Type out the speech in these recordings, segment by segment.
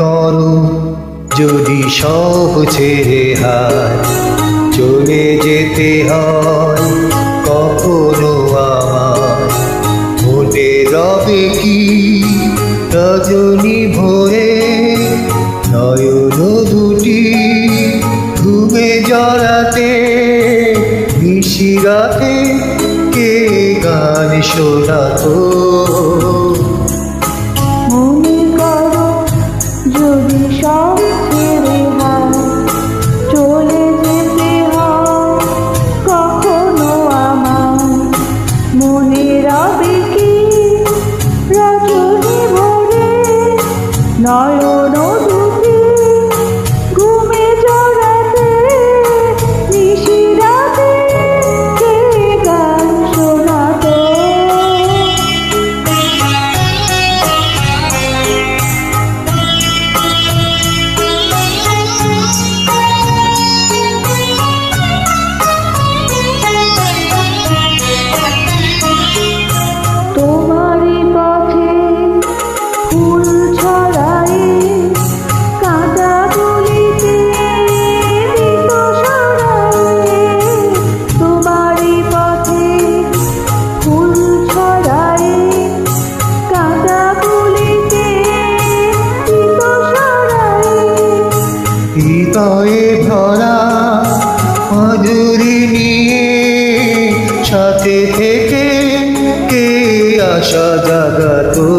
করো। যদি সব ছেড়ে হায় চলে যেতে হয় কখনো আমার। মনে রবে কি রজনী ভোরে নয়ন দুটি ঘুমে জড়াতে নিশিরাতে কে গান শোনাতো? মধুরি নিয়ে সাথে থেকে কে আশা জাগাতো?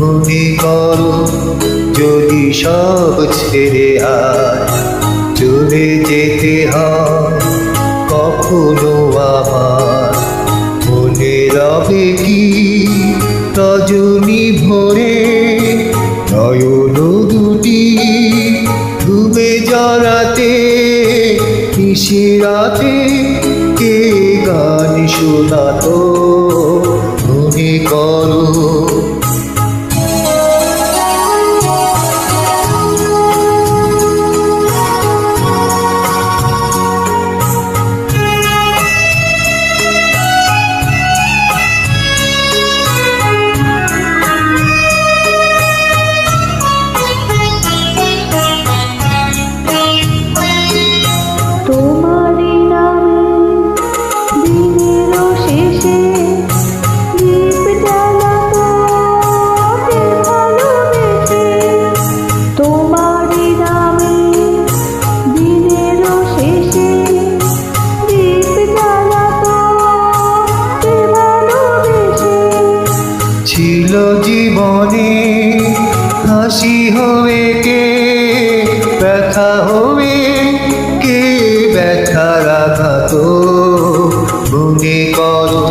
মনে করো, যদি সব ছেড়ে আয়, চলে যেতে হয় কখনো আমার। মনে রবে কি, রজনী ভোরে নিশিরাতে কে গান শোনাতো? জীবনে হাসি হবে কে, ব্যথা হবে কে ব্যথার আঘাত মনে করো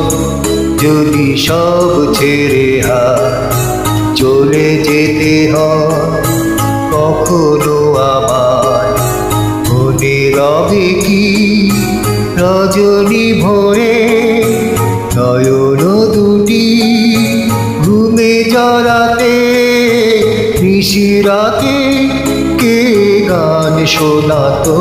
যদি সব ছেড়ে হাত চলে যেতে হয় কখনো আমার মনে রবে কি রজনী ভোরে নিশিরাতে কে গান শোনাতো?